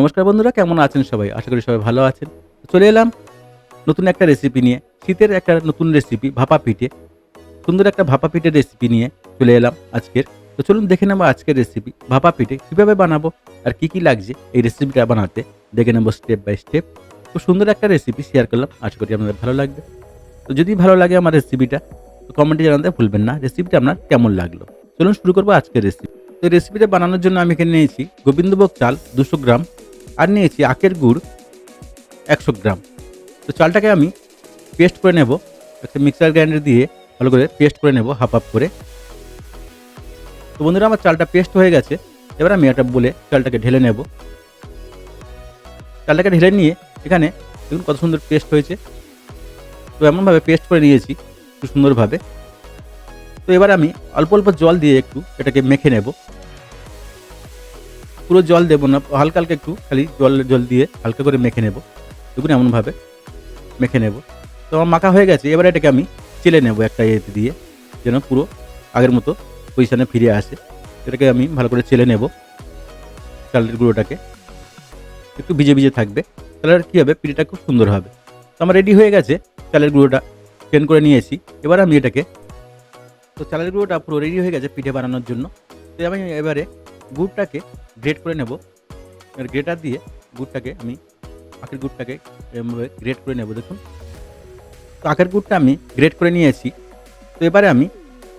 নমস্কার বন্ধুরা, কেমন আছেন সবাই? আশা করি সবাই ভালো আছেন। চলে এলাম নতুন একটা রেসিপি নিয়ে, শীতের একটা নতুন রেসিপি ভাপা পিঠে। সুন্দর একটা ভাপা পিঠের রেসিপি নিয়ে চলে এলাম আজকের। তো চলুন দেখে নেব আজকের রেসিপি ভাপা পিঠে কীভাবে বানাবো আর কি কি লাগছে এই রেসিপিটা বানাতে। দেখে নেব স্টেপ বাই স্টেপ খুব সুন্দর একটা রেসিপি শেয়ার করলাম, আশা করি আপনাদের ভালো লাগবে। তো যদি ভালো লাগে আমার রেসিপিটা তো কমেন্টে জানাতে ভুলবেন না। রেসিপিটা আপনার কেমন লাগল? চলুন শুরু করব আজকের রেসিপি তো রেসিপিটা বানানোর জন্য আমি এখানে নিয়েছি গোবিন্দভোগ চাল দুশো গ্রাম আর নিয়েছি আখের গুড় একশো গ্রাম। তো চালটাকে আমি পেস্ট করে নেব, একটা মিক্সার গ্রাইন্ডার দিয়ে ভালো করে পেস্ট করে নেব, হাফ হাফ করে। তো বন্ধুরা, আমার চালটা পেস্ট হয়ে গেছে। এবার আমি এটা বলে চালটাকে ঢেলে নেব। চালটাকে ঢেলে নিয়ে এখানে দেখুন কত সুন্দর পেস্ট হয়েছে। তো এমনভাবে পেস্ট করে নিয়েছি, খুব সুন্দরভাবে। তো এবার আমি অল্প অল্প জল দিয়ে একটু এটাকে মেখে নেব। পুরো জল দেবো না হালকা হালকা একটু খালি জল জল দিয়ে হালকা করে মেখে নেব। দেখুন এমনভাবে মেখে নেব। তো আমার মাখা হয়ে গেছে, এবার এটাকে আমি চেলে নেব একটা ইয়েতে দিয়ে, যেন পুরো আগের মতো পজিশানে ফিরে আসে। এটাকে আমি ভালো করে চেলে নেব, চালের গুঁড়োটাকে। একটু ভিজে ভিজে থাকবে, তাহলে কী হবে পিঠেটা খুব সুন্দর হবে। তো আমার রেডি হয়ে গেছে চালের গুঁড়োটা চেন করে নিয়েছি। এবার আমি এটাকে, তো চালের গুঁড়োটা পুরো রেডি হয়ে গেছে পিঠে বানানোর জন্য। তো আমি এবারে গুড়টাকে গ্রেট করে নেব। গ্রেটার দিয়ে গুড়টাকে আমি, আখের গুড়টাকে এভাবে গ্রেট করে নেব, দেখুন। তো আখের গুড়টা আমি গ্রেট করে নিয়েছি। তো এবারে আমি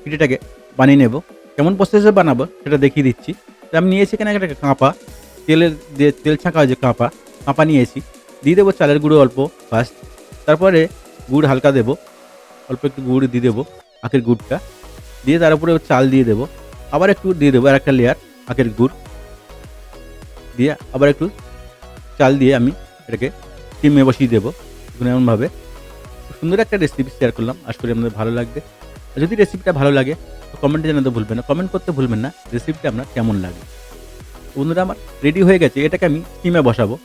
পিঠেটাকে বানিয়ে নেব। কেমন প্রসেসে বানাবো সেটা দেখিয়ে দিচ্ছি। তো আমি নিয়েছি এখানে একটা কাঁপা। তেলের যে তেল ছাঁকা যে কাঁপা। কাঁপা নিয়েছি। দিয়ে দেবো চালের গুঁড়ো অল্প ফার্স্ট তারপরে গুড় হালকা দেবো। অল্প একটু গুড় দিয়ে দেবো আখের গুড়টা। দিয়ে তার উপরে চাল দিয়ে দেবো। আবার একটু দিয়ে দেবো আর একটা লেয়ার আখের গুড় দিয়ে আবার একটু চাল দিয়ে আমি এটাকে স্টিমে বসিয়ে দেবো এমনভাবে। সুন্দর একটা রেসিপি শেয়ার করলাম। আশা করি আপনাদের ভালো লাগবে। যদি রেসিপিটা ভালো লাগে, তো কমেন্টে জানাতে ভুলবেন না। কমেন্ট করতে ভুলবেন না। রেসিপিটা আপনার কেমন লাগে বন্ধুরা, আমার রেডি হয়ে গেছে। এটাকে আমি স্টিমে বসাবো।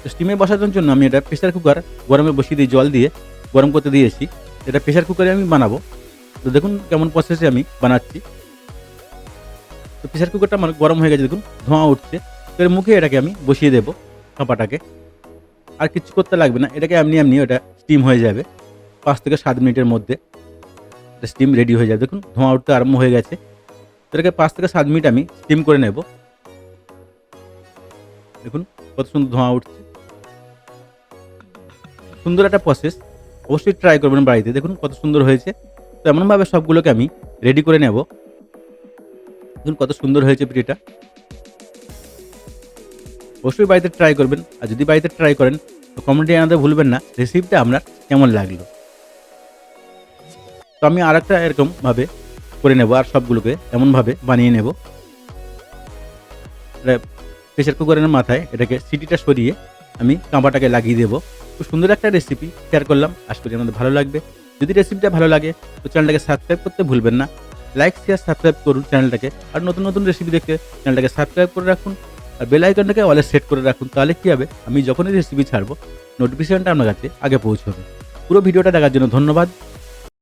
তো স্টিমে বসানোর জন্য আমি এটা প্রেশার কুকার গরমে বসিয়ে দিয়ে জল দিয়ে গরম করতে দিয়েছি। এটা প্রেশার কুকারে আমি বানাবো। তো দেখুন কেমন প্রসেসে আমি বানাচ্ছি। তো প্রেশার কুকারটা মানে গরম হয়ে গেছে দেখুন, ধোঁয়া উঠছে। তো এর মুখে এটাকে আমি বসিয়ে দেবো খাপাটাকে আর কিছু করতে লাগবে না, এটাকে এমনি এমনি ওটা স্টিম হয়ে যাবে। পাঁচ থেকে সাত মিনিটের মধ্যে স্টিম রেডি হয়ে যাবে। দেখুন, ধোঁয়া উঠতে আরম্ভ হয়ে গেছে। এটাকে পাঁচ থেকে সাত মিনিট আমি স্টিম করে নেব। দেখুন, কত সুন্দর ধোঁয়া উঠছে। সুন্দর একটা প্রসেস অবশ্যই ট্রাই করবেন বাড়িতে। দেখুন, কত সুন্দর হয়েছে। তো এমনভাবে সবগুলোকে আমি রেডি করে নেব। দেখুন কত সুন্দর হয়েছে পিঠেটা। অবশ্যই বাড়িতে ট্রাই করবেন। আর যদি বাড়িতে ট্রাই করেন, তো কমেন্টে জানাতে ভুলবেন না। রেসিপিটা আপনার কেমন লাগল? তো আমি আর একটা এরকমভাবে করে নেব, আর সবগুলোকে এমনভাবে বানিয়ে নেব। প্রেশার কুকারের মাথায় এটাকে সিটিটা সরিয়ে আমি কাঁপাটাকে লাগিয়ে দেবো। খুব সুন্দর একটা রেসিপি শেয়ার করলাম। আশা করি আমাদের ভালো লাগবে। যদি রেসিপিটা ভালো লাগে, তো চ্যানেলটাকে সাবস্ক্রাইব করতে ভুলবেন না। লাইক শেয়ার সাবস্ক্রাইব করুন চ্যানেলটাকে আর নতুন নতুন রেসিপি দেখতে চ্যানেলটাকে সাবস্ক্রাইব করে রাখুন। আর বেল আইকনটাকে অলে সেট করে রাখুন। তাহলে কী হবে? আমি যখনই রেসিপি ছাড়বো নোটিফিকেশনটা আপনার কাছে আগে পৌঁছবে। পুরো ভিডিওটা দেখার জন্য ধন্যবাদ।